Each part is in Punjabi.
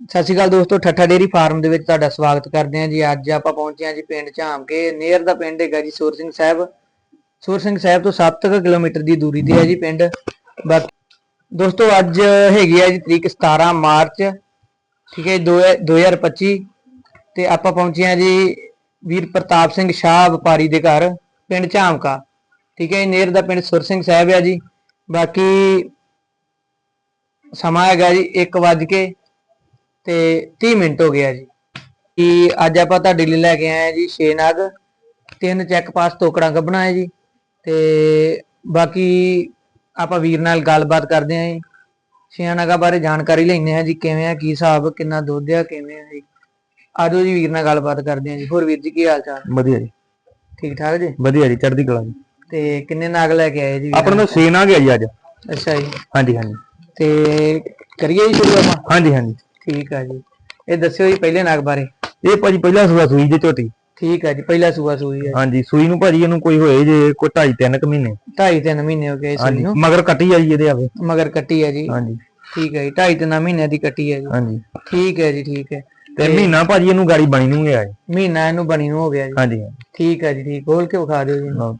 ਸਤਿ ਸ਼੍ਰੀ ਅਕਾਲ ਦੋਸਤੋ ਠੱਠਾ ਡੇਰੀ ਫਾਰਮ ਦੇ ਵਿੱਚ ਤੁਹਾਡਾ ਸਵਾਗਤ ਕਰਦੇ ਹਾਂ ਜੀ। ਅੱਜ ਆਪਾਂ ਪਹੁੰਚੇ ਹਾਂ ਜੀ ਪਿੰਡ ਝਾਮ ਕੇ ਨੇਰ ਦਾ ਪਿੰਡ ਹੈਗਾ ਜੀ ਸੂਰ ਸਿੰਘ ਸਾਹਿਬ। ਸੂਰ ਸਿੰਘ ਸਾਹਿਬ ਤੋਂ 7 ਕਿਲੋਮੀਟਰ ਦੀ ਦੂਰੀ ਤੇ ਹੈ ਜੀ ਪਿੰਡ। ਦੋਸਤੋ ਅੱਜ ਹੈਗੀ ਹੈ ਜੀ ਤਰੀਕ 17 ਮਾਰਚ ਠੀਕ ਹੈ ਜੀ, ਦੋ- 2025 ਤੇ ਆਪਾਂ ਪਹੁੰਚੇ ਹਾਂ ਜੀ ਵੀਰ ਪ੍ਰਤਾਪ ਸਿੰਘ ਸ਼ਾਹ ਵਪਾਰੀ ਦੇ ਘਰ ਪਿੰਡ ਝਾਮਕਾ। ਠੀਕ ਹੈ ਜੀ, ਨੇਰ ਦਾ ਪਿੰਡ ਸੁਰ ਸਿੰਘ ਸਾਹਿਬ ਹੈ ਜੀ। ਬਾਕੀ ਸਮਾਂ ਹੈਗਾ ਜੀ 1 ਵਜ ਕੇ ਤੇ 30 ਮਿੰਟ ਹੋ ਗਿਆ ਜੀ। ਕਿ ਅੱਜ ਆਪਾਂ ਤੁਹਾਡੇ ਲਈ ਲੈ ਕੇ ਆਏ ਆ ਜੀ 6 ਨਗ ਤਿੰਨ ਚੈੱਕ ਪਾਸ ਟੋਕੜਾਂ ਕੱਢਣਾ ਹੈ ਜੀ। ਤੇ ਬਾਕੀ ਆਪਾਂ ਵੀਰ ਨਾਲ ਗੱਲਬਾਤ ਕਰਦੇ ਆਂ ਜੀ। ਛੇ ਨਗਾਂ ਬਾਰੇ ਜਾਣਕਾਰੀ ਲੈਣੇ ਆ ਜੀ ਕਿਵੇਂ ਆ ਕੀ ਹਿਸਾਬ ਕਿੰਨਾ ਦੁੱਧ ਆ ਕਿਵੇਂ ਆ ਜੀ। ਆਜੋ ਜੀ ਵੀਰ ਨਾਲ ਗੱਲਬਾਤ ਕਰਦੇ ਆਂ ਜੀ। ਹੋਰ ਵੀਰ ਜੀ ਕੀ ਹਾਲ ਚਾਲ? ਵਧੀਆ ਜੀ। ਠੀਕ ਠਾਕ ਜੀ? ਵਧੀਆ ਜੀ ਚੜ੍ਹਦੀ ਕਲਾ ਜੀ। ਤੇ ਕਿੰਨੇ ਨਗ ਲੈ ਕੇ ਆਏ ਜੀ? ਆਪਣਾ ਤਾਂ ਸੇਨ ਆ ਗਿਆ ਜੀ ਅੱਜ। ਅੱਛਾ ਜੀ। ਹਾਂਜੀ ਹਾਂਜੀ। ਤੇ ਕਰੀਏ ਜੀ ਸ਼ੁਰੂ ਆਪਾਂ? ਹਾਂਜੀ ਹਾਂਜੀ। ਠੀਕ ਆ ਜੀ। ਇਹ ਦੱਸਿਓ ਜੀ ਪਹਿਲੇ ਨਗ ਬਾਰੇ। ਇਹ ਭਾਜੀ ਪਹਿਲਾ ਸੂਆ ਸੂਈ ਜੇ ਝੋਟੀ। ਠੀਕ ਆ ਜੀ ਪਹਿਲਾ ਸੂਆ ਸੂਈ ਹੈ ਹਾਂਜੀ ਸੂਈ ਨੂੰ ਭਾਜੀ ਇਹਨੂੰ ਕੋਈ ਹੋਏ ਜੇ ਕੋਈ ਢਾਈ ਤਿੰਨ ਕੁ ਮਹੀਨੇ। ਢਾਈ ਤਿੰਨ ਮਹੀਨੇ ਹੋ ਗਏ ਸੂਈ ਨੂੰ। ਮਗਰ ਕੱਟੀ ਆ ਜੀ ਇਹਦੇ ਆਵੇ। ਮਗਰ ਕੱਟੀ ਹੈ ਜੀ। ਹਾਂਜੀ। ਠੀਕ ਹੈ ਜੀ ਢਾਈ ਤਿੰਨ ਮਹੀਨਿਆਂ ਦੀ ਕੱਟੀ ਹੈ ਜੀ। ਹਾਂਜੀ। ਠੀਕ ਹੈ ਜੀ ਠੀਕ ਹੈ ਤੇ ਮਹੀਨਾ ਭਾਜੀ ਇਹਨੂੰ ਗਾੜੀ ਬਣੀ ਨੂੰ ਗਿਆ ਜੀ। ਮਹੀਨਾ ਇਹਨੂੰ ਬਣੀ ਨੂੰ ਹੋ ਗਿਆ ਜੀ। ਹਾਂਜੀ। ਠੀਕ ਹੈ ਜੀ ਠੀਕ। ਖੋਲ ਕੇ ਵਿਖਾ ਦਿਓ ਜੀ। ਹਾਂ।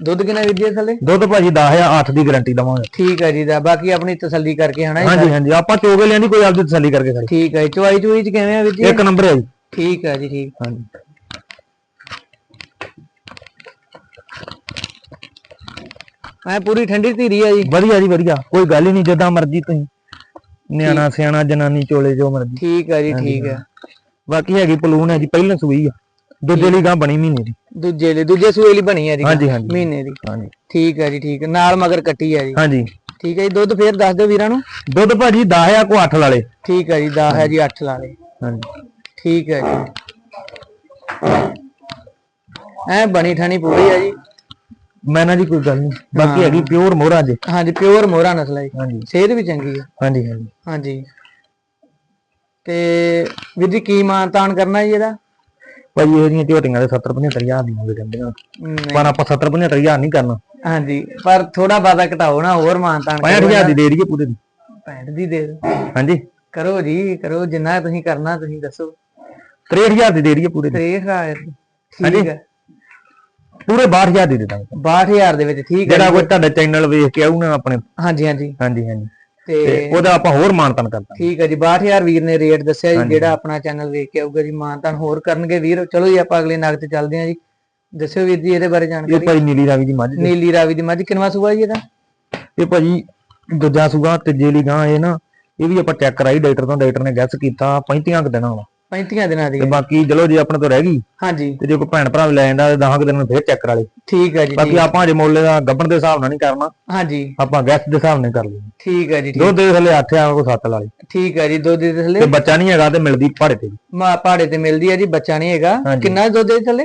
ਦੁੱਧ ਕਿੰਨਾ ਵੀਰ ਜੀ ਥੱਲੇ? ਦੁੱਧ ਭਾਜੀ 10 ਆ 8 ਦੀ ਗਾਰੰਟੀ ਦਵਾਂਗੇ। ਠੀਕ ਹੈ ਜੀ ਦਾ ਬਾਕੀ ਆਪਣੀ ਤਸੱਲੀ ਕਰਕੇ ਹਨਾ ਹਾਂਜੀ ਹਾਂਜੀ ਆਪਾਂ ਚੋਗੇ ਲਿਆਂਦੀ ਕੋਈ ਆਪਦੀ ਤਸੱਲੀ ਕਰਕੇ ਖੜੀ ਠੀਕ ਹੈ ਚੁਆਈ ਚੁਈ ਚ ਕਿਵੇਂ ਆ ਵੀਰ ਜੀ? ਇੱਕ ਨੰਬਰ ਹੈ ਜੀ। ਠੀਕ ਹੈ ਜੀ ਠੀਕ। ਹਾਂਜੀ। ਐ ਪੂਰੀ ਠੰਡੀ ਧੀਰੀ ਹੈ ਜੀ। ਵਧੀਆ ਜੀ ਵਧੀਆ। ਕੋਈ ਗੱਲ ਹੀ ਨਹੀਂ ਜਿੱਦਾਂ ਮਰਜ਼ੀ ਤੁਸੀਂ। ਨਿਆਣਾ ਸਿਆਣਾ ਜਨਾਨੀ ਚੋਲੇ ਜੋ ਮਰਜ਼ੀ। ਠੀਕ ਹੈ ਜੀ ਠੀਕ ਹੈ ਬਾਕੀ ਹੈਗੀ ਪਲੂਨ ਹੈ ਜੀ ਪਹਿਲਾਂ ਸੂਈ ਆ। ਦੂਜੇ ਲਈ ਗਾਂ ਬਣੀ ਮਹੀਨੇ ਦੀ। ਦੂਜੇ ਲਈ ਦੂਜੇ ਸੂਏ ਲਈ ਬਣੀ ਹੈ ਜੀ ਹਾਂਜੀ ਹਾਂਜੀ। ਮਹੀਨੇ ਦੀ। ਹਾਂਜੀ। ਠੀਕ ਹੈ ਜੀ ਠੀਕ ਹੈ ਨਾਲ ਮਗਰ ਕੱਟੀ ਹੈ ਜੀ। ਹਾਂਜੀ। ਠੀਕ ਹੈ ਜੀ ਦੁੱਧ ਫੇਰ ਦੱਸ ਦਿਓ ਵੀਰਾਂ ਨੂੰ। ਦੁੱਧ ਭਾਜੀ 10 ਆ ਕੋ 8 ਵਾਲੇ ਠੀਕ ਹੈ ਜੀ 10 ਹੈ ਜੀ 8 ਲਾ ਲੇ। ਹਾਂਜੀ। ਠੀਕ ਹੈ ਜੀ। ਐ ਬਣੀ ਠਾਣੀ ਪੂਰੀ ਹੈ ਜੀ। ਮੈਂ ਨਾ ਜੀ ਕੋਈ ਗੱਲ ਨਹੀਂ ਬਾਕੀ ਹੈਗੀ ਪਿਓਰ ਮੋਹਰਾ ਜੀ। ਹਾਂਜੀ ਪਿਓਰ ਮੋਹਰਾ ਨਸਲ ਹੈ ਜੀ। ਹਾਂਜੀ। ਸਿਹਤ ਵੀ ਚੰਗੀ ਹੈ ਹਾਂਜੀ ਹਾਂਜੀ। ਹਾਂਜੀ। ਤੇ ਵੀਰ ਜੀ ਕੀ ਮਾਨਤਾਨ ਕਰਨਾ ਜੀ ਇਹਦਾ? ਭਾਜੀ ਇਹਦੀਆਂ ਝੋਟੀਆਂ ਦੇ 70 75 ਹਜ਼ਾਰ ਦੀਆਂ ਹੋ ਜਾਂਦੀਆਂ ਨਹੀਂ, ਪਰ ਆਪਾਂ 70 75 ਹਜ਼ਾਰ ਨਹੀਂ ਕਰਨਾ। ਹਾਂਜੀ ਪਰ ਥੋੜਾ ਬਾਦਾ ਘਟਾਓ ਨਾ ਹੋਰ ਮਾਨਤਾਨ 65 ਹਜ਼ਾਰ ਦੀ ਦੇ ਦਈਏ ਪੂਰੇ ਦੀ। 65 ਦੀ ਦੇ ਦਿਓ। ਹਾਂਜੀ। ਕਰੋ ਜੀ ਕਰੋ ਜਿੰਨਾ ਤੁਸੀਂ ਕਰਨਾ ਤੁਸੀਂ ਦੱਸੋ। 63 ਹਜ਼ਾਰ ਦੀ ਦੇ ਦਈਏ ਪੂਰੇ ਦੀ। 63000 ਠੀਕ ਹੈ। ਪੂਰੇ 62 ਹਜ਼ਾਰ ਦੀ ਦੇ ਦਾਂਗੇ। 62000 ਦੇ ਵਿੱਚ ਠੀਕ ਹੈ ਜਿਹੜਾ ਕੋਈ ਤੁਹਾਡਾ ਚੈਨਲ ਵੇਖ ਕੇ ਆਊ ਨਾ ਆਪਣੇ। ਹਾਂਜੀ ਹਾਂਜੀ। ਹਾਂਜੀ ਹਾਂਜੀ। ਤੇ ਉਹਦਾ ਆਪਾਂ ਹੋਰ ਮਾਨਤਨ ਕਰਦਾ ਠੀਕ ਹੈ ਜੀ 62000 ਵੀਰ ਨੇ ਰੇਟ ਦੱਸਿਆ ਜੀ ਜਿਹੜਾ ਆਪਣਾ ਚੈਨਲ ਵੇਖ ਕੇ ਆਊਗਾ ਜੀ ਮਾਨਤਾਨ ਹੋਰ ਕਰਨਗੇ ਵੀਰ। ਚਲੋ ਜੀ ਆਪਾਂ ਅਗਲੇ ਨਗ ਤੇ ਚੱਲਦੇ ਹਾਂ ਜੀ। ਦੱਸਿਓ ਵੀਰ ਜੀ ਇਹਦੇ ਬਾਰੇ ਇਹ ਜਾਣਕਾਰੀ ਭਾਈ ਨੀਲੀ ਰਾਵੀ ਦੀ ਮੱਝ ਨੀਲੀ ਰਾਵੀ ਦੀ ਮੱਝ ਕਿੰਨਵਾ ਸੂਆ ਜੀ ਇਹਦਾ? ਇਹ ਭਾਜੀ ਦੂਜਾ ਸੂਗਾ ਤੀਜੇ ਲਈ ਗਾਂ ਇਹ ਨਾ ਇਹ ਵੀ ਆਪਾਂ ਚੈੱਕ ਕਰਾਈ ਡਾਕਟਰ ਤੋਂ ਡਾਕਟਰ ਨੇ ਗੈਸ ਕੀਤਾ 35 ਕੁ ਦਿਨਾਂ ਦਾ 35 ਦਿਨਾਂ ਦੀ ਤੇ। ਬਾਕੀ ਚਲੋ ਜੇ ਆਪਣੇ ਤੋਂ ਰਹਿ ਗਈ ਹਾਂਜੀ। ਤੇ ਜੇ ਕੋਈ ਭੈਣ ਭਰਾ ਵੀ ਲੈ ਜਾਂਦਾ ਤੇ 10 ਕੁ ਦਿਨ ਨੂੰ ਫੇਰ ਚੈੱਕ ਕਰਾ ਲੇ। ਠੀਕ ਹੈ ਜੀ ਬਾਕੀ ਆਪਾਂ ਜੇ ਮੁੱਲ ਦਾ ਗੱਬਣ ਦੇ ਹਿਸਾਬ ਨਾਲ ਨਹੀਂ ਕਰਨਾ ਹਾਂਜੀ। ਆਪਾਂ ਗੈਸ ਦੇ ਹਿਸਾਬ ਨਾਲ ਕਰ ਲਈ ਠੀਕ ਹੈ ਜੀ ਦੁੱਧ ਦੇ ਥੱਲੇ 8 ਆ ਕੋ 7 ਲਾ ਲਈ ਠੀਕ ਹੈ ਜੀ ਦੁੱਧ ਦੇ ਥੱਲੇ। ਤੇ ਬੱਚਾ ਨਹੀਂ ਹੈਗਾ ਤੇ ਮਿਲਦੀ ਭਾੜੇ ਤੇ। ਮਾ ਪਹਾੜੇ ਤੇ ਮਿਲਦੀ ਹੈ ਜੀ ਬੱਚਾ ਨਹੀਂ ਹੈਗਾ। ਕਿੰਨਾ ਦੁੱਧ ਦੇ ਥੱਲੇ?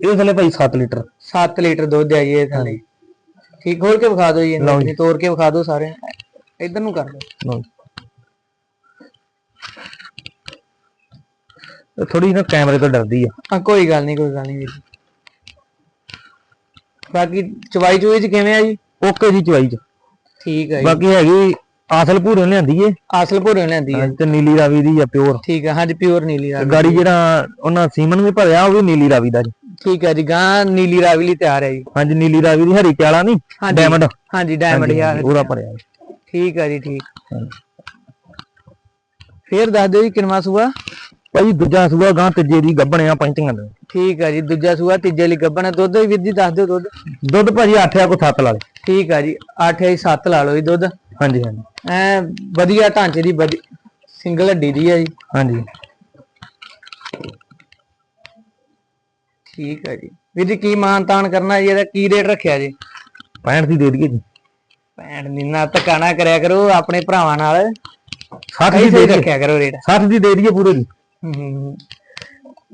ਇਹਦੇ ਥੱਲੇ ਭਾਈ 7 ਲੀਟਰ। 7 ਲੀਟਰ ਦੁੱਧ ਹੈ ਜੀ ਇਹ ਥੱਲੇ। ਠੀਕ ਖੋਲ ਕੇ ਵਿਖਾ ਦਿਓ ਜੀ ਇਹਨੂੰ। ਤੋੜ ਕੇ ਵਿਖਾ ਦਿਓ ਸਾਰੇ ਇਧਰ ਨੂੰ ਕਰ ਦਿਓ। ਥੋੜੀ ਨਾ ਕੈਮਰੇ ਤੋਂ ਡਰਦੀ ਆ। ਹਾਂ ਕੋਈ ਗੱਲ ਨਹੀਂ ਕੋਈ ਗੱਲ ਨਹੀਂ ਵੀਰ ਜੀ। ਬਾਕੀ ਚਵਾਈ ਚੂਈ ਚ ਕਿਵੇਂ ਆ ਜੀ? ਓਕੇ ਜੀ ਚਵਾਈ ਚ। ਠੀਕ ਹੈ ਜੀ। ਬਾਕੀ ਹੈਗੀ ਆਸਲ ਭੂਰੇ ਲਿਆਂਦੀ ਏ। ਆਸਲ ਭੋਰੇ ਲੈਂਦੀ ਹੈ ਤੇ ਨੀਲੀ ਰਾਵੀ ਦੀ ਆ ਪਿਓਰ। ਠੀਕ ਹੈ ਹਾਂਜੀ ਪਿਓਰ ਨੀਲੀ ਰਾਵੀ ਗਾੜੀ ਜਿਹੜਾ ਉਹਨਾਂ ਸੀਮਨ ਵੀ ਭਰਿਆ ਉਹ ਵੀ ਨੀਲੀ ਰਾਵੀ ਦਾ ਜੀ। ਠੀਕ ਹੈ ਜੀ ਗਾਂ ਨੀਲੀ ਰਾਵੀ ਲਈ ਤਿਆਰ ਹੈ ਜੀ। ਹਾਂਜੀ ਨੀਲੀ ਰਾਵੀ ਦੀ ਹਰੀ ਪਿਆਲਾ ਨਹੀਂ। ਡਾਇਮੰਡ ਹਾਂਜੀ ਡਾਇਮੰਡ ਯਾਰ। ਉਹਦਾ ਭਰਿਆ। ਠੀਕ ਹੈ ਜੀ ਠੀਕ। ਫੇਰ ਦੱਸ ਦਿਓ ਜੀ ਕਿੰਨਵਾ ਸੂਆ? ਭਾਈ ਦੂਜਾ ਸੂਆ ਗਾਂ ਤੀਜੇ ਦੀ ਗੱਬਣਿਆ ਪੈਂਤੀਆਂ ਦੇ। ਠੀਕ ਹੈ ਜੀ ਦੂਜਾ ਸੂਆ ਤੀਜੇ ਲਈ ਗੱਬਣ ਹੈ। ਦੁੱਧ ਵੀ ਜੀ ਦੱਸ ਦਿਓ ਦੁੱਧ। ਦੁੱਧ ਭਾਜੀ 8 ਆ ਕੋ 7 ਲਾ ਲੇ ਠੀਕ ਹੈ ਜੀ 8 ਹੈ 7 ਲਾ ਲਓ ਜੀ ਦੁੱਧ। ਹਾਂਜੀ ਹਾਂਜੀ। ਐ ਵਧੀਆ ਢਾਂਚੇ ਦੀ ਸਿੰਗਲ ਹੱਡੀ ਦੀ ਹੈ ਜੀ। ਹਾਂਜੀ। ਠੀਕ ਹੈ ਜੀ। ਵੀਰ ਜੀ ਕੀ ਮਾਨਤਾਨ ਕਰਨਾ ਜੀ ਇਹਦਾ ਕੀ ਰੇਟ ਰੱਖਿਆ ਜੀ? 65 ਦੀ ਦੇ ਦਈਏ ਜੀ। ਭੈਣ ਦੀ ਨਾ ਧੱਕਾ ਨਾ ਕਰਿਆ ਕਰੋ ਆਪਣੇ ਭਰਾਵਾਂ ਨਾਲ। 60 ਸਹੀ ਦੀ ਦੇ ਰੱਖਿਆ ਕਰੋ ਰੇਟ 60 ਦੀ ਦੇ ਦਈਏ ਪੂਰੇ ਦੀ। ਹਮ,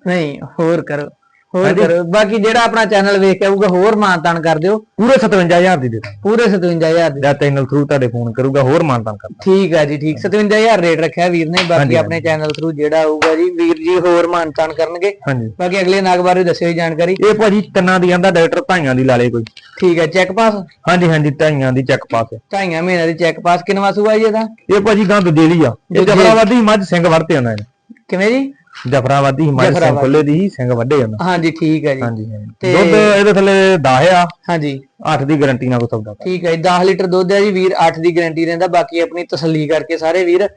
ਨਹੀਂ ਹੋਰ ਕਰੋ ਹੋਰ ਕਰੋ। ਬਾਕੀ ਜਿਹੜਾ ਆਪਣਾ ਚੈਨਲ ਵੇਖ ਕੇ ਆਊਗਾ ਹੋਰ ਮਾਨਤਾਨ ਕਰ ਦਿਓ। ਪੂਰੇ 57000 ਦੀ ਦੇ ਪੂਰੇ 57000 ਦੇ। ਜਾਂ ਚੈਨਲ ਥਰੂ ਤੁਹਾਡੇ ਫੋਨ ਕਰੂਗਾ ਹੋਰ ਮਾਨਤਾਨ ਕਰਦਾ ਠੀਕ ਆ ਜੀ ਠੀਕ। 57000 ਰੇਟ ਰੱਖਿਆ ਵੀਰ ਨੇ। ਬਾਕੀ ਆਪਣੇ ਚੈਨਲ ਥਰੂ ਜਿਹੜਾ ਆਊਗਾ ਜੀ ਵੀਰ ਜੀ ਹੋਰ ਮਾਨਤਾਨ ਕਰਨਗੇ। ਹਾਂਜੀ। ਬਾਕੀ ਅਗਲੇ ਨਾਗ ਬਾਰੇ ਦੱਸਿਓ ਜੀ ਜਾਣਕਾਰੀ। ਇਹ ਭਾਜੀ ਤਿੰਨਾਂ ਦੀ ਆਂਦਾ ਡਾਕਟਰ ਭਾਈਆਂ ਦੀ ਲਾ ਲੇ ਕੋਈ। ਠੀਕ ਹੈ ਚੈੱਕ ਪਾਸ ਹਾਂਜੀ ਹਾਂਜੀ ਢਾਈਆਂ ਦੀ ਚੈੱਕ ਪਾਸ। ਢਾਈਆਂ ਮਹੀਨਿਆਂ ਦੀ ਚੈੱਕ ਪਾਸ ਕਿੰਨਵਾ ਸੂਆ ਜੀ ਇਹਦਾ? ਇਹ ਭਾਜੀ ਗਾਂ ਦੂਜੇ ਆ। ਇਹ। ਜਫਰਾਬਾਦੀ ਮੱਝ ਸਿੰਘ ਵੜਤੇ ਉਹਨਾਂ ਨੇ। ਕਿਵੇਂ ਜੀ? ਜਫਰਾਬਾਦੀ ਮੱਝ ਸਿੰਘ। ਖੁੱਲੇ ਦੀ ਹੀ ਸਿੰਘ ਵੱਡੇ ਉਹਨਾਂ। ਹਾਂਜੀ ਠੀਕ ਹੈ ਜੀ। ਹਾਂਜੀ ਦੁੱਧ ਇਹਦੇ ਥੱਲੇ 10 ਆ। ਹਾਂਜੀ। 8 ਦੀ ਗਾਰੰਟੀ ਨਾਲ ਕੋ ਸੌਦਾ ਠੀਕ ਹੈ ਜੀ 10 ਲੀਟਰ ਦੁੱਧ ਹੈ ਜੀ ਵੀਰ 8 ਦੀ ਗਾਰੰਟੀ ਰਹਿੰਦਾ ਬਾਕੀ ਆਪਣੀ ਤਸੱਲੀ ਕਰਕੇ ਸਾਰੇ ਵੀਰ।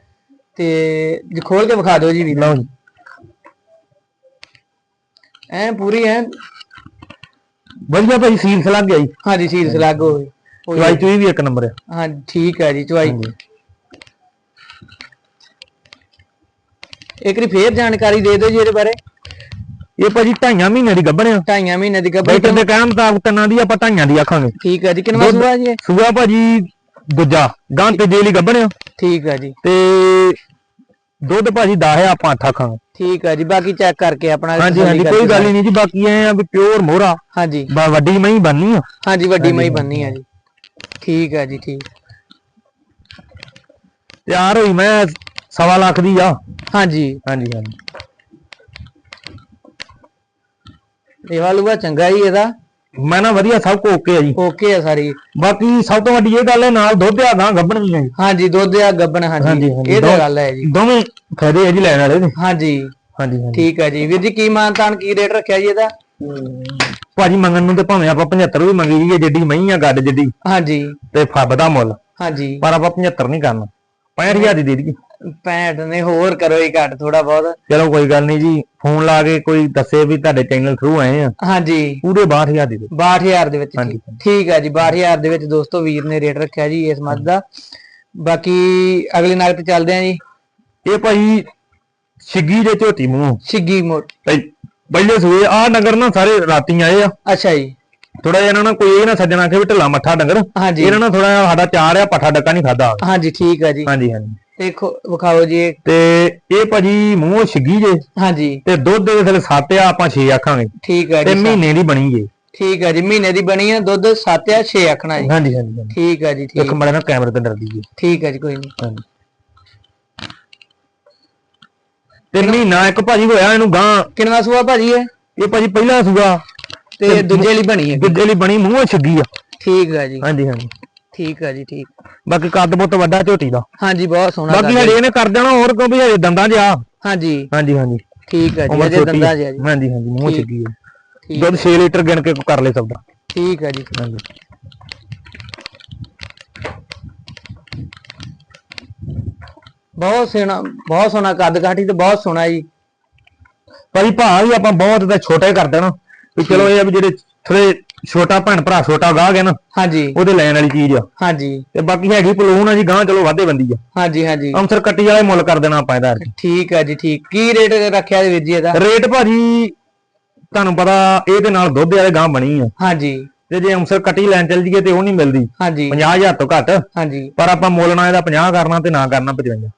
ਤੇ ਜੀ ਖੋਲ ਕੇ ਵਿਖਾ ਦਿਓ ਜੀ ਵੀਰ। ਲਓ ਜੀ। ਐ ਪੂਰੀ ਐ। ਵਧੀਆ ਭਾਈ ਸੀਲ ਸਲੱਗ ਜੀ। ਹਾਂਜੀ ਸੀਰਸ ਲੱਗ ਹੋਵੇ ਚਵਾਈ ਚੂਈ ਵੀ ਇੱਕ ਨੰਬਰ ਆ। ਹਾਂ ਠੀਕ ਹੈ ਜੀ ਚਵਾਈ। ਇੱਕ ਵਾਰੀ ਫੇਰ ਜਾਣਕਾਰੀ ਦੇ ਦਿਓ ਜੀ ਇਹਦੇ ਬਾਰੇ। ਇਹ ਭਾਜੀ ਢਾਈਆਂ ਮਹੀਨੇ ਦੀ ਗੱਭਣ ਆ। ਢਾਈਆਂ ਮਹੀਨੇ ਦੀ ਗੱਭਰ ਡਾਕਟਰ ਦੇ ਕਹਿਣ ਮੁਤਾਬਕ ਤਿੰਨਾਂ ਦੀ ਆਪਾਂ ਢਾਈਆਂ ਦੀ ਆਖਾਂਗੇ। ਠੀਕ ਹੈ ਜੀ ਕਿੰਨਾ ਸੂਆ ਜੀ ਇਹ? ਸੂਆ ਭਾਜੀ ਦੂਜਾ ਗਾਂ ਤੇ ਜੇਲੀ ਗੱਭਣ ਆ। ਠੀਕ ਹੈ ਜੀ। ਤੇ ਦੁੱਧ ਭਾਜੀ 10 ਆ ਆਪਾਂ 8 ਆਖਾਂਗੇ। ਠੀਕ ਹੈ ਜੀ ਬਾਕੀ ਚੈੱਕ ਕਰਕੇ ਆਪਣਾ ਹਾਂਜੀ ਹਾਂਜੀ ਕੋਈ ਗੱਲ ਹੀ ਨਹੀਂ ਜੀ ਬਾਕੀ ਐ ਆ ਵੀ ਪਿਓਰ ਮੋਹਰਾ। ਹਾਂਜੀ। ਬ- ਵੱਡੀ ਮਹੀਂ ਬੰਨੀ ਆ। ਹਾਂਜੀ ਵੱਡੀ ਮਈ ਬੰਨੀ ਹੈ ਜੀ। ਠੀਕ ਹੈ ਜੀ ਠੀਕ। ਤਿਆਰ ਹੋਈ ਮੈਂ ਸਵਾ ਲੱਖ ਦੀ ਆ? ਹਾਂਜੀ। ਹਾਂਜੀ ਹਾਂਜੀ। ਇਹ ਵਾਲੂਗਾ ਚੰਗਾ ਹੀ ਇਹਦਾ। ਮੈਂ ਨਾ ਵਧੀਆ ਸਭ ਕੋ ਓਕੇ ਆ ਜੀ। ਓਕੇ ਹੈ ਸਾਰੀ। ਬਾਕੀ ਸਭ ਤੋਂ ਵੱਡੀ ਇਹ ਗੱਲ ਹੈ ਨਾਲ ਦੁੱਧ ਆ ਗਾਂ ਗੱਭਣ ਵੀ ਹੈ ਹਾਂਜੀ ਦੁੱਧ ਆ ਗੱਬਣ ਹਾਂਜੀ। ਇਹ ਤਾਂ ਗੱਲ ਹੈ ਜੀ। ਦੋਵੇਂ ਫਾਇਦੇ ਆ ਜੀ ਲੈਣ ਵਾਲੇ ਦੇ। ਹਾਂਜੀ। ਹਾਂਜੀ ਠੀਕ ਹੈ ਜੀ। ਵੀਰ ਜੀ ਕੀ ਮਾਨਤਾਨ ਕੀ ਰੇਟ ਰੱਖਿਆ ਜੀ ਇਹਦਾ? ਭਾਜੀ ਮੰਗਣ ਨੂੰ ਤੇ ਭਾਵੇਂ ਆਪਾਂ 75 ਵੀ ਮੰਗੀ ਜਾਈਏ ਜਿੱਡੀ ਮਹੀਂ ਆ ਗੱਡ ਜਿੱਡੀ। ਹਾਂਜੀ। ਤੇ ਫੱਬ ਦਾ ਮੁੱਲ। ਹਾਂਜੀ। ਪਰ ਆਪਾਂ 75 ਨਹੀਂ ਕਰਨਾ। 65000 ਦੀ ਦੇ ਦਈਏ। 65 ਨੇ ਹੋਰ ਕਰੋ ਹੀ ਘੱਟ ਥੋੜਾ ਬਹੁਤ। ਚਲੋ ਕੋਈ ਗੱਲ ਨਹੀਂ ਜੀ ਫੋਨ ਲਾ ਕੇ ਕੋਈ ਦੱਸੇ ਵੀ ਤੁਹਾਡੇ ਚੈਨਲ ਥਰੂ ਆਏ ਆ। ਹਾਂਜੀ। ਪੂਰੇ 62000 ਦੀ ਦੇ 62000 ਦੇ ਵਿੱਚ। ਠੀਕ- ਹੈ ਜੀ 62000 ਦੇ ਵਿੱਚ ਦੋਸਤੋ ਵੀਰ ਨੇ ਰੇਟ ਰੱਖਿਆ ਜੀ ਇਸ ਮੱਝ ਦਾ। ਬਾਕੀ ਅਗਲੇ ਨਾਗ ਤੇ ਚੱਲਦੇ ਆਂ ਜੀ। ਇਹ ਭਾਈ ਛਿੱਗੀ ਦੇ ਝੋਟੀ ਮੂੰਹ। ਛਿੱਗੀ ਪਹਿ- ਪਹਿਲੇ ਸੂਏ ਆ ਨਗਰ ਨਾ ਸਾਰੇ ਰਾਤੀ ਆਏ ਆ। ਅੱਛਾ ਜੀ। ਥੋੜਾ ਜਿਹਾ ਇਹਨਾਂ ਨਾਲ ਕੋਈ ਇਹ ਨਾ ਸੱਜਣਾ ਕਿ ਵੀ ਢਿੱਲਾ ਮੱਠਾ ਡੰਗਰ। ਹਾਂਜੀ। ਇਹਨਾਂ ਨਾਲ ਥੋੜਾ ਜਿਹਾ ਸਾਡਾ ਚਾਰ ਆ ਪੱਠਾ ਡੱਕਾ ਨਹੀਂ ਖਾਦਾ ਹਾਂਜੀ ਠੀਕ ਹੈ ਜੀ। ਹਾਂਜੀ ਹਾਂਜੀ। ਦੇਖੋ ਵਿਖਾਓ ਜੀ ਇਹ। ਤੇ ਇਹ ਭਾਜੀ ਮੂੰਹ ਛਿੱਗੀ ਜੇ। ਹਾਂਜੀ। ਤੇ ਦੁੱਧ ਦੇ ਥਲੇ 7 ਆ ਆਪਾਂ 6 ਆਖਾਂਗੇ। ਠੀਕ ਹੈ ਤੇ ਜੀ ਮਹੀਨੇ ਦੀ ਬਣੀ ਜੇ। ਠੀਕ ਹੈ ਜੀ ਮਹੀਨੇ ਦੀ ਬਣੀ ਹੈ ਦੁੱਧ 7 ਜਾਂ 6 ਆਖਣਾ ਜੀ। ਹਾਂਜੀ ਹਾਂਜੀ ਹਾਂਜੀ। ਠੀਕ ਹੈ ਜੀ ਠੀਕ। ਇੱਕ ਮੜਾ ਨਾ ਕੈਮਰੇ ਤੇ ਡਰਦੀ ਜੇ। ਠੀਕ ਹੈ ਜੀ ਕੋਈ ਨਹੀਂ। ਹਾਂਜੀ। ਤੇ ਮਹੀਨਾ ਇੱਕ ਭਾਜੀ ਹੋਇਆ ਇਹਨੂੰ ਗਾਂ ਕਿੰਨਾ ਸੂਆ ਭਾਜੀ ਇਹ? ਇਹ ਭਾਜੀ ਪਹਿਲਾ ਸੂਆ। ਤੇ ਦੂਜੇ ਲਈ ਬਣੀ ਹੈ ਦੂਜੇ ਲਈ ਬਣੀ ਮੂੰਹ ਛਿੱਗੀ ਆ। ਠੀਕ ਹੈ ਜੀ। ਹਾਂਜੀ ਹਾਂਜੀ। ਠੀਕ ਹੈ ਜੀ ਠੀਕ। ਬਾਕੀ ਕੱਦ ਬਹੁਤ ਵੱਡਾ ਝੋਟੀ ਦਾ। ਹਾਂਜੀ ਬਹੁਤ ਸੋਹਣਾ ਬਾਕੀ। ਹਜੇ ਇਹਨੇ ਕਰ ਦੇਣਾ ਹੋਰ ਕਿਉਂ ਵੀ ਹਜੇ ਦੰਦਾਂ ਆ ਹਾਂਜੀ। ਹਾਂਜੀ ਹਾਂਜੀ। ਠੀਕ ਹੈ ਜੀ ਛੋਟੀ। ਦੰਦਾ ਆ। ਜੀ। ਹਾਂਜੀ ਹਾਂਜੀ ਮੂੰਹ। ਛਿੱਗੀ ਆ। ਦੁੱਧ 6 ਲੀਟਰ ਗਿਣ ਕੇ ਕਰ ਲੈ ਸੌਦਾ। ਠੀਕ ਹੈ ਜੀ। ਹਾਂਜੀ। ਬਹੁਤ ਸੋਹਣਾ ਬਹੁਤ ਸੋਹਣਾ ਕੱਦ ਕਾਠੀ ਤੇ ਬਹੁਤ ਸੋਹਣਾ ਜੀ। ਭਾਈ ਭਾਅ ਵੀ ਆਪਾਂ ਬਹੁਤ ਤਾਂ ਛੋਟੇ ਕਰ ਦੇਣਾ। ਵੀ ਚਲੋ ਇਹ ਆ ਵੀ ਜਿਹੜੇ ਥੋੜੇ ਛੋਟਾ ਭੈਣ ਭਰਾ ਛੋਟਾ ਗਾਹ ਗਿਆ ਨਾ ਹਾਂਜੀ। ਉਹਦੇ ਲੈਣ ਵਾਲੀ ਚੀਜ਼ ਆ। ਹਾਂਜੀ। ਤੇ ਬਾਕੀ ਹੈਗੀ ਪਲੂਨ ਆ ਜੀ ਗਾਂ ਚਲੋ ਵਾਧੇ ਬੰਦੀ ਆ। ਹਾਂਜੀ ਹਾਂਜੀ। ਅੰਸਰ ਕੱਟੀ ਵਾਲੇ ਮੁੱਲ ਕਰ ਦੇਣਾ ਆਪਾਂ ਇਹਦਾ ਠੀਕ ਹੈ ਜੀ ਠੀਕ। ਕੀ ਰੇਟ ਰੱਖਿਆ ਜੀ ਵੀਰ ਜੀ ਇਹਦਾ? ਰੇਟ ਭਾਜੀ ਤੁਹਾਨੂੰ ਪਤਾ ਇਹ ਦੇ ਨਾਲ ਦੁੱਧ ਵਾਲੇ ਗਾਂ ਬਣੀ ਆ। ਹਾਂਜੀ। ਤੇ ਜੇ ਅੰਸਰ ਕੱਟੀ ਲੈਣ ਚੱਲ ਜੀਏ ਤੇ ਉਹ ਨਹੀਂ ਮਿਲਦੀ। ਹਾਂਜੀ। 50000 ਤੋਂ ਘੱਟ। ਹਾਂਜੀ। ਪਰ ਆਪਾਂ ਮੁੱਲ ਨਾ ਇਹਦਾ 50 ਕਰਨਾ ਤੇ ਨਾ ਕਰਨਾ 55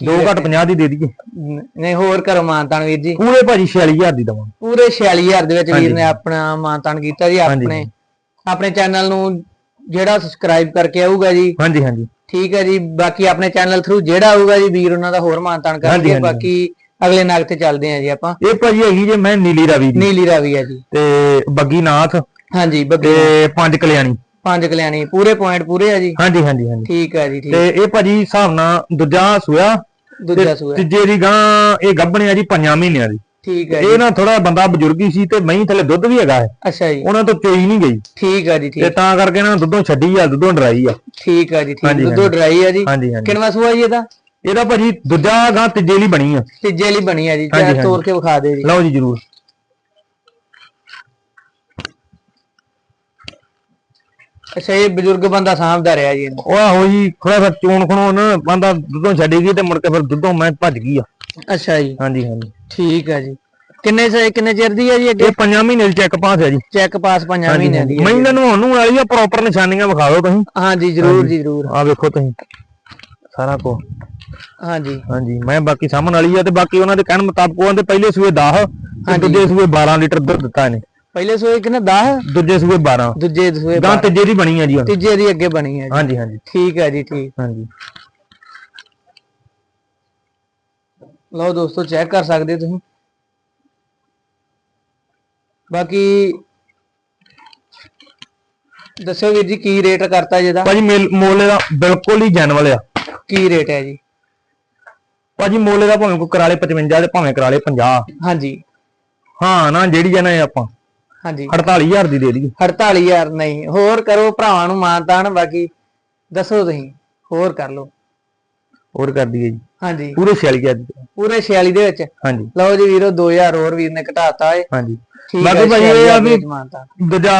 ਦੋ ਘੱਟ 50 ਦੀ ਦੇ ਦਈਏ। ਨਹੀਂ ਹੋਰ ਕਰੋ ਮਾਨਤਾਨ ਵੀਰ ਜੀ। ਪੂਰੇ ਭਾਜੀ 46000 ਦੀ ਦਵਾਂ ਪੂਰੇ 46000 ਦੇ ਵਿੱਚ ਵੀਰ ਨੇ ਆਪਣਾ ਮਾਨਤਾਨ ਕੀਤਾ ਜੀ। ਆਪਣੇ ਆਪਣੇ ਚੈਨਲ ਨੂੰ ਜਿਹੜਾ ਸਬਸਕ੍ਰਾਈਬ ਕਰਕੇ ਆਊਗਾ ਜੀ। ਹਾਂਜੀ ਹਾਂਜੀ। ਠੀਕ ਹੈ ਜੀ ਬਾਕੀ ਆਪਣੇ ਚੈਨਲ ਥਰੂ ਜਿਹੜਾ ਆਊਗਾ ਜੀ ਵੀਰ ਉਹਨਾਂ ਦਾ ਹੋਰ ਮਾਨਤਾਨ ਕਰਨਗੇ। ਬਾਕੀ ਅਗਲੇ ਨਾਗ ਤੇ ਚੱਲਦੇ ਆਂ ਜੀ ਆਪਾਂ। ਇਹ ਭਾਜੀ ਹੈਗੀ ਜੇ ਮੈਂ ਨੀਲੀ ਰਵੀ ਦੀ। ਨੀਲੀ ਰਾਵੀ ਹੈ ਜੀ। ਤੇ ਬੱਗੀ ਨਾਥ ਹਾਂਜੀ ਬੱਗੀ ਤੇ ਪੰਜ ਕਲਿਆਣੀ। ਪੰਜ ਕਲਿਆਣੀ ਪੂਰੇ ਪੁਆਇੰਟ ਪੂਰੇ ਆ ਜੀ? ਹਾਂਜੀ ਹਾਂਜੀ ਹਾਂਜੀ। ਠੀਕ ਹੈ ਜੀ ਠੀਕ। ਤੇ ਇਹ ਭਾਜੀ ਹਿਸਾਬ ਨਾਲ ਦੂਜਾ ਸੂਆ ਦੂਜਾ ਸੂਆ। ਤੀਜੇ ਦੀ ਗਾਂ ਇਹ ਗੱਭਣਿਆ ਜੀ ਪੰਜਾਂ ਮਹੀਨਿਆਂ ਦੀ। ਠੀਕ ਹੈ ਇਹ ਨਾ ਥੋੜਾ ਬੰਦਾ ਬਜ਼ੁਰਗੀ ਸੀ ਤੇ ਮਹੀਂ ਥੱਲੇ ਦੁੱਧ ਵੀ ਹੈਗਾ ਹੈ। ਅੱਛਾ ਜੀ। ਉਹਨਾਂ ਤੋਂ ਚੋਈ ਨਹੀਂ ਗਈ। ਠੀਕ ਹੈ ਜੀ ਤੇ ਠੀਕ। ਤਾਂ ਕਰਕੇ ਨਾ ਦੁੱਧੋਂ ਛੱਡੀ ਆ ਦੁੱਧੋਂ ਡਰਾਈ ਆ। ਠੀਕ ਹੈ ਜੀ ਠੀਕ। ਦੁੱਧੋ ਡਰਾਈ ਆ ਜੀ। ਹਾਂਜੀ ਹਾਂਜੀ। ਕਿੰਨਵਾ ਸੂਆ ਜੀ ਇਹਦਾ? ਇਹਦਾ ਭਾਜੀ ਦੂਜਾ ਗਾਂ ਤੀਜੇ ਲਈ ਬਣੀ ਆ। ਤੀਜੇ ਲਈ ਬਣੀ ਆ ਜੀ। ਚਾਹ ਤੋੜ ਕੇ ਵਿਖਾ ਦੇ ਜੀ। ਲਓ ਜੀ ਜਰੂਰ। ਅੱਛਾ ਇਹ ਬਜ਼ੁਰਗ ਬੰਦਾ ਸਾਂਭਦਾ ਰਿਹਾ ਜੀ ਇਹਨੂੰ। ਉਹ ਆਹੋ ਜੀ ਥੋੜਾ ਜਿਹਾ ਚੋਣ ਖਣੋ ਨਾ ਬੰਦਾ ਦੁੱਧੋਂ ਛੱਡੀ ਗਈ ਤੇ ਮੁੜ ਕੇ ਫਿਰ ਦੁੱਧੋਂ ਮੈਂ ਭੱਜ ਗਈ ਆ। ਅੱਛਾ ਜੀ। ਹਾਂਜੀ ਹਾਂਜੀ। ਠੀਕ ਹੈ ਜੀ। ਕਿੰਨੇ ਸੇ ਕਿੰਨੇ ਚਿਰ ਦੀ ਹੈ ਜੀ ਅੱਗੇ? ਇਹ ਪੰਜਾਂ ਮਹੀਨੇ ਦੀ ਚੈੱਕ ਪਾਸ ਹੈ ਜੀ। ਚੈੱਕ ਪਾਸ ਪੰਜਾਂ ਮਹੀਨਿਆਂ ਦੀ ਹੈ ਮੈਂ ਨੂੰ ਉਹਨੂੰ ਵਾਲੀ ਆ ਪ੍ਰੋਪਰ ਨਿਸ਼ਾਨੀਆਂ ਵਿਖਾ ਦਿਓ ਤੁਸੀਂ। ਹਾਂਜੀ ਜਰੂਰ ਜੀ ਜਰੂਰ। ਆ ਵੇਖੋ ਤੁਸੀਂ। ਸਾਰਾ ਕੋ ਹਾਂਜੀ। ਹਾਂਜੀ ਮੈਂ ਬਾਕੀ ਸਾਹਮਣ ਵਾਲੀ ਆ ਤੇ ਬਾਕੀ ਉਹਨਾਂ ਦੇ ਕਹਿਣ ਮੁਤਾਬਕ ਉਹਨਾਂ ਦੇ ਪਹਿਲੇ ਸੂਏ 10 ਤੇ ਹਾਂਜੀ। ਦੂਜੇ ਸੂਏ 12 ਲੀਟਰ ਦੁੱਧ ਦਿੱਤਾ ਇਹਨੇ। ਪਹਿਲੇ ਸੂਏ ਕਿੰਨਾ? 10 ਦੂਜੇ ਸੂਏ 12 ਦੂਜੇ ਸੂਏ ਗਾਂ 12 ਤੀਜੇ ਦੀ ਬਣੀ ਆ ਜੀ ਤੀਜੇ ਦੀ ਅੱਗੇ ਬਣੀ ਹੈ ਜੀ। ਹਾਂਜੀ ਹਾਂਜੀ। ਠੀਕ ਹੈ ਜੀ ਠੀਕ। ਹਾਂਜੀ। ਲਓ ਦੋਸਤੋ ਚੈੱਕ ਕਰ ਸਕਦੇ ਤੁਸੀਂ। ਬਾਕੀ ਦੱਸੋ ਵੀਰ ਜੀ ਕੀ ਰੇਟ ਕਰਤਾ ਜਿਹਦਾ ਭਾਜੀ ਮੇਲ- ਦਾ ਬਿਲਕੁਲ ਹੀ ਜੈਨੂਅਲ ਆ। ਕੀ ਰੇਟ ਹੈ ਜੀ? ਭਾਜੀ ਮੋਲੇ ਦਾ ਭਾਵੇਂ ਕੋਈ ਕਰਾਲੇ 55 ਤੇ ਭਾਵੇਂ ਕਰਾਲੇ 50 ਹਾਂਜੀ। ਹਾਂ ਨਾ ਜਿਹੜੀ ਜਨਾ ਆਪਾਂ। ਹਾਂਜੀ। 48000 ਦੀ ਦੇ ਦਈਏ। 48000 ਨਹੀਂ ਹੋਰ ਕਰੋ ਭਰਾਵਾਂ ਨੂੰ ਮਾਨਤਾਨ ਬਾਕੀ ਦੱਸੋ ਤੁਸੀਂ ਹੋਰ ਕਰ ਲਓ। ਹੋਰ ਕਰ ਦਈਏ ਜੀ। ਹਾਂਜੀ। ਪੂਰੇ 46000 ਦੀ। ਪੂਰੇ 46 ਦੇ ਵਿੱਚ? ਹਾਂਜੀ। ਲਓ ਜੀ ਵੀਰੋ 2000 ਹੋਰ ਵੀਰ ਨੇ ਘਟਾਤਾ ਏ। ਹਾਂਜੀ। ਬਾਕੀ ਭਾਈ ਇਹ ਆ ਵੀ ਦੂਜਾ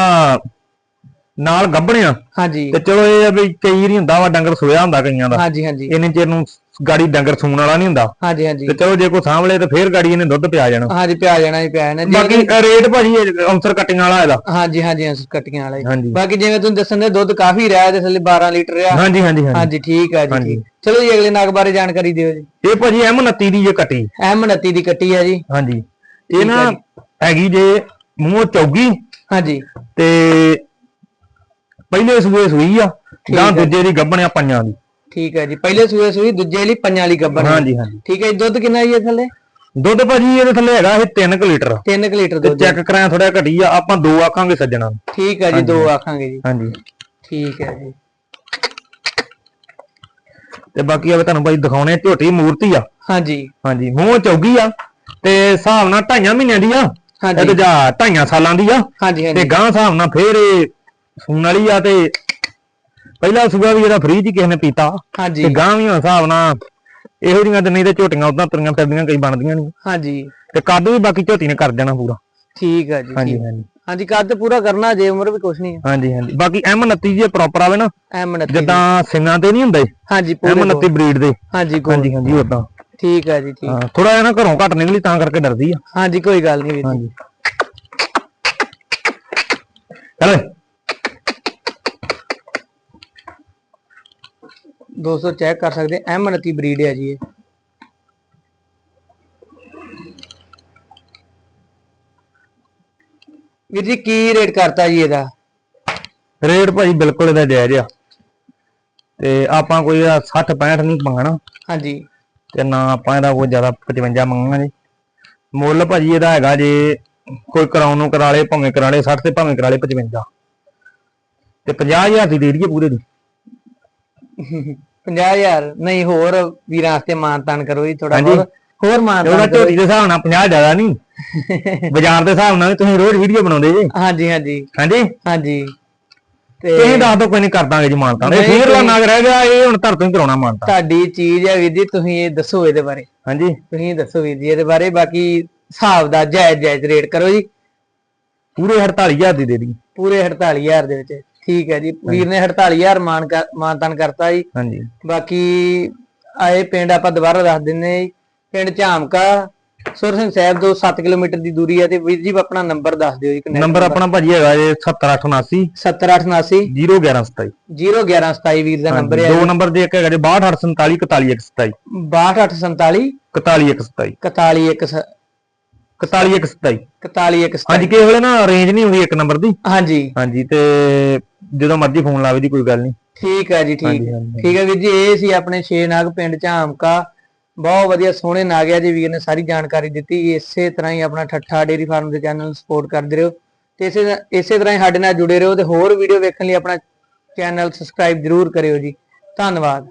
ਨਾਲ ਗੱਭਣਿਆ। ਹਾਂਜੀ। ਤੇ ਚਲੋ ਇਹ ਆ ਵੀ ਕਈ ਵਾਰੀ ਹੁੰਦਾ ਵਾ ਡੰਗਰ ਸੋਇਆ ਹੁੰਦਾ ਕਈਆਂ ਦਾ। ਹਾਂਜੀ ਹਾਂਜੀ। ਇੰਨੇ ਚਿਰ ਨੂੰ ਗਾੜੀ ਡੰਗਰ ਸੂਣ ਵਾਲਾ ਨਹੀਂ ਹੁੰਦਾ। ਹਾਂਜੀ ਹਾਂਜੀ। ਤੇ ਚਲੋ ਜੇ ਕੋਈ ਸਾਂਭਲੇ ਤੇ ਫੇਰ ਗਾੜੀ ਇਹਨੇ ਦੁੱਧ ਪਿਆ ਜਾਣਾ। ਹਾਂਜੀ ਪਿਆ ਜਾਣਾ ਹੀ ਪਿਆ ਜਾਣਾ। ਜੇ- ਬਾਕੀ ਰੇਟ ਭਾਜੀ ਅਨਸਰ ਕਟਿੰਗ ਵਾਲਾ ਇਹਦਾ। ਹਾਂਜੀ ਹਾਂਜੀ ਹਾਂਜੀ ਕੱਟੀਆਂ ਵਾਲਾ ਹੀ। ਬਾਕੀ ਜਿਵੇਂ ਤੁਸੀਂ ਦੱਸਣ ਦੇ ਦੁੱਧ ਕਾਫੀ ਰਿਹਾ ਤੇ ਥੱਲੇ 12 ਲੀਟਰ ਆ। ਹਾਂਜੀ ਹਾਂਜੀ ਹਾਂਜੀ। ਹਾਂਜੀ ਠੀਕ ਆ ਜੀ। ਚਲੋ ਜੀ ਅਗਲੇ ਨਾਗ ਬਾਰੇ ਜਾਣਕਾਰੀ ਦਿਓ ਜੀ। ਇਹ ਭਾਜੀ M29 ਦੀ ਜੇ ਕੱਟੀ ਐਮ 29 ਦੀ ਕੱਟੀ ਆ ਜੀ। ਹਾਂਜੀ। ਇਹ ਨਾ ਹੈਗੀ ਜੇ ਮੂੰਹ ਚੌਗੀ। ਹਾਂਜੀ। ਤੇ ਪਹਿਲੇ ਸੂਏ ਸੂਈ ਆ ਗਾਂ ਦੂਜੇ ਦੀ ਗੱਭਣਿਆ ਪੰਜਾਂ ਦੀ। ਠੀਕ ਹੈ ਜੀ। ਪਹਿਲੇ ਸੂਏ ਸੂਈ ਦੂਜੇ ਲਈ ਪੰਜਾਂ ਵਾਲੀ ਗੱਬਣ। ਹਾਂਜੀ ਹਾਂਜੀ। ਠੀਕ ਹੈ ਜੀ। ਦੁੱਧ ਕਿੰਨਾ ਜੀ ਇਹ ਥੱਲੇ? ਦੁੱਧ ਭਾਜੀ ਇਹਦੇ ਥੱਲੇ ਹੈਗਾ ਇਹ 3 ਲੀਟਰ। 3 ਲੀਟਰ ਤੇ ਦੁੱਧ। ਚੈੱਕ ਕਰਾਇਆ ਥੋੜਾ ਘਟੀ ਆ ਆਪਾਂ ਦੋ ਆਖਾਂਗੇ ਸੱਜਣਾ। ਠੀਕ ਹੈ ਜੀ ਦੋ ਆਖਾਂਗੇ ਜੀ। ਹਾਂਜੀ। ਠੀਕ ਹੈ ਜੀ। ਤੇ ਬਾਕੀ ਆ ਤੁਹਾਨੂੰ ਭਾਈ ਦਿਖਾਉਣੇ ਝੋਟੀ ਮੂਰਤੀ ਆ। ਹਾਂਜੀ। ਹਾਂਜੀ ਮੂੰਹ ਚੌਗੀ ਆ ਤੇ ਹਿਸਾਬ ਨਾਲ ਢਾਈਆਂ ਮਹੀਨਿਆਂ ਦੀ ਆ। ਹਾਂਜੀ। ਇਹ ਤੇ ਜਾ ਢਾਈਆਂ ਸਾਲਾਂ ਦੀ ਆ। ਹਾਂਜੀ ਤੇ ਗਾਂ ਹਿਸਾਬ ਨਾਲ ਫੇਰ ਇਹ ਸੂਣ ਵਾਲੀ ਆ ਤੇ ਪਹਿਲਾ ਸੂਆ ਵੀ ਇਹਦਾ ਫ੍ਰੀ ਚ ਕਿਸੇ ਨੇ ਪੀਤਾ। ਹਾਂਜੀ। ਤੇ ਗਾਂ ਵੀ ਹਿਸਾਬ ਨਾਲ ਇਹੋ ਜਿਹੀਆਂ ਤੇ ਨਹੀਂ ਤੇ ਝੋਟੀਆਂ ਉਦਾਂ ਤੁਰੀਆਂ ਫਿਰਦੀਆਂ ਕਈ ਬਣਦੀਆਂ ਨਹੀਂ। ਹਾਂਜੀ। ਤੇ ਕੱਦ ਵੀ ਬਾਕੀ ਝੋਟੀ ਨੇ ਕਰ ਦੇਣਾ ਪੂਰਾ। ਠੀਕ ਹੈ ਜੀ ਹਾਂਜੀ। ਹਾਂਜੀ। ਹਾਂਜੀ ਕੱਦ ਪੂਰਾ ਕਰਨਾ ਜੇ ਉਮਰ ਵੀ ਕੁਛ ਨਹੀਂ ਹਾਂਜੀ ਹਾਂਜੀ। ਬਾਕੀ M29 ਜੇ ਪ੍ਰੋਪਰ ਆਵੇ ਨਾ ਐਮ 29 ਜਿੱਦਾਂ ਸਿੰਘਾਂ ਤੇ ਨਹੀਂ ਹੁੰਦੇ ਹਾਂਜੀ ਪੂਰੇ M29 ਬਰੀਡ ਦੇ। ਹਾਂਜੀ। ਹਾਂਜੀ ਹਾਂਜੀ ਉਦਾਂ ਠੀਕ ਹੈ ਜੀ ਠੀਕ। ਥੋੜਾ ਜਿਹਾ ਨਾ ਘਰੋਂ ਘੱਟ ਨਿਕਲੀ ਤਾਂ ਕਰਕੇ ਡਰਦੀ ਆ। ਹਾਂਜੀ ਕੋਈ ਗੱਲ ਨਹੀਂ ਵੀਰ ਜੀ। ਹਾਂਜੀ। ਚਲੇ ਦੋਸਤੋ ਚੈੱਕ ਕਰ ਸਕਦੇ ਐਮ 29 ਬਰੀਡ ਹੈ ਜੀ ਇਹ। ਵੀਰ ਜੀ ਕੀ ਰੇਟ ਕਰਤਾ ਜੀ ਇਹਦਾ? ਰੇਟ ਭਾਜੀ ਬਿਲਕੁਲ ਇਹਦਾ ਜਾਇਜ਼ ਆ। ਤੇ ਆਪਾਂ ਕੋਈ 60 65 ਨਹੀਂ ਮੰਗਣਾ। ਹਾਂਜੀ। ਤੇ ਨਾ ਆਪਾਂ ਇਹਦਾ ਕੋਈ ਜ਼ਿਆਦਾ 55 ਮੰਗਾਂਗੇ ਮੁੱਲ ਭਾਜੀ ਇਹਦਾ ਹੈਗਾ ਜੇ ਕੋਈ ਕਰਾਉਣ ਨੂੰ ਕਰਾ ਲੇ ਭਾਵੇਂ ਕਰਾ ਲੇ 60 ਤੇ ਭਾਵੇਂ ਕਰਾ ਲੇ 55 ਤੇ 50000 ਦੀ ਦੇ ਦਈਏ ਪੂਰੇ ਦੀ। 50000 ਨਹੀਂ ਹੋਰ ਵੀਰਾਂ ਵਾਸਤੇ ਮਾਨਤਾਨ ਕਰੋ ਜੀ ਥੋੜਾ ਹਾਂਜੀ। ਹੋਰ ਹੋਰ ਤੇ ਉਹਦਾ ਮਾਨਤਾਨ ਕਰੋ ਝੋਟੀ ਦੇ ਹਿਸਾਬ ਨਾਲ 50 ਜ਼ਿਆਦਾ ਨਹੀਂ। ਬਾਜ਼ਾਰ ਦੇ ਹਿਸਾਬ ਨਾਲ ਤੁਸੀਂ ਰੋਜ਼ ਵੀਡੀਓ ਬਣਾਉਂਦੇ ਜੀ। ਹਾਂਜੀ ਹਾਂਜੀ। ਹਾਂਜੀ। ਹਾਂਜੀ। ਤੇ ਤੁਸੀਂ ਦੱਸ ਦੋ ਕੋਈ ਨਹੀਂ ਕਰ ਦਾਂਗੇ ਜੀ ਮਾਨਤਾ ਇਹ ਨਹੀਂ, ਫੇਰ ਤੁਸੀਂ- ਰਹਿ ਗਿਆ ਇਹ ਹੁਣ ਧਰ ਤੋਂ ਹੀ ਕਰਾਉਣਾ ਮਾਨਤਾ ਤੁਹਾਡੀ ਚੀਜ਼ ਹੈ ਵੀਰ ਜੀ ਤੁਸੀਂ ਇਹ ਦੱਸੋ ਇਹਦੇ ਬਾਰੇ। ਹਾਂਜੀ। ਤੁਸੀਂ ਦੱਸੋ ਵੀਰ ਜੀ ਇਹਦੇ ਬਾਰੇ ਬਾਕੀ ਹਿਸਾਬ ਦਾ ਜਾਇਜ਼ ਜਾਇਜ਼ ਰੇਟ ਕਰੋ ਜੀ। ਪੂਰੇ 48000 ਦੀ ਦੇ ਦੀ ਪੂਰੇ 48000 ਦੇ ਵਿੱਚ। ਠੀਕ ਹੈ ਜੀ। ਵੀਰ ਨੇ 48000 ਮਾਨ ਮਾਨਤਾਨ ਕਰਤਾ ਜੀ। ਹਾਂਜੀ। ਬਾਕੀ ਆਏ ਪਿੰਡ ਆਪਾਂ ਦੁਬਾਰਾ ਦੱਸ ਦਿੰਨੇ ਜੀ। ਪਿੰਡ ਝਾਮਕਾ ਸੁਰ ਸਿੰਘ ਸਾਹਿਬ ਤੋਂ 7 ਕਿਲੋਮੀਟਰ ਦੀ ਦੂਰੀ ਹੈ ਤੇ ਵੀਰ ਜੀ ਆਪਣਾ ਨੰਬਰ ਦੱਸ ਦਿਓ ਜੀ ਨੰਬਰ ਆਪਣਾ ਭਾਜੀ ਹੈਗਾ ਜੇ 7879 7879 01127 01127 ਵੀਰ ਦਾ ਨੰਬਰ ਹੈ ਦੋ ਨੰਬਰ ਦੇ ਇੱਕ ਹੈਗਾ ਜੇ 6247 41127 6247 41127 41127 41127 41127 ਹਾਂਜੀ ਕਿਸੇ ਵੇਲੇ ਨਾ ਰੇਂਜ ਨਹੀਂ ਹੁੰਦੀ ਇੱਕ ਨੰਬਰ ਦੀ। ਹਾਂਜੀ। ਹਾਂਜੀ ਤੇ ਜਦੋਂ ਮਰਜ਼ੀ ਫੋਨ ਲਾਵੇ ਦੀ ਕੋਈ ਗੱਲ ਨਹੀਂ ਠੀਕ ਹੈ ਜੀ ਠੀਕ। ਹਾਂਜੀ, ਹਾਂਜੀ। ਠੀਕ ਹੈ ਵੀਰ ਜੀ ਇਹ ਸੀ ਆਪਣੇ ਛੇ ਨਾਗ ਪਿੰਡ ਝਾਮਕਾ। ਬਹੁਤ ਵਧੀਆ ਸੋਹਣੇ ਨਾਗ ਆ ਜੀ ਵੀਰ ਨੇ ਸਾਰੀ ਜਾਣਕਾਰੀ ਦਿੱਤੀ। ਇਸੇ ਤਰ੍ਹਾਂ ਹੀ ਆਪਣਾ ਠੱਠਾ ਡੇਰੀ ਫਾਰਮ ਦੇ ਚੈਨਲ ਨੂੰ ਸਪੋਰਟ ਕਰਦੇ ਰਹੋ। ਤੇ ਇਸੇ ਇਸੇ ਤਰ੍ਹਾਂ ਹੀ ਸਾਡੇ ਨਾਲ ਜੁੜੇ ਰਹੋ ਤੇ ਹੋਰ ਵੀਡੀਓ ਵੇਖਣ ਲਈ ਆਪਣਾ ਚੈਨਲ ਸਬਸਕ੍ਰਾਈਬ ਜਰੂਰ ਕਰਿਓ ਜੀ। ਧੰਨਵਾਦ।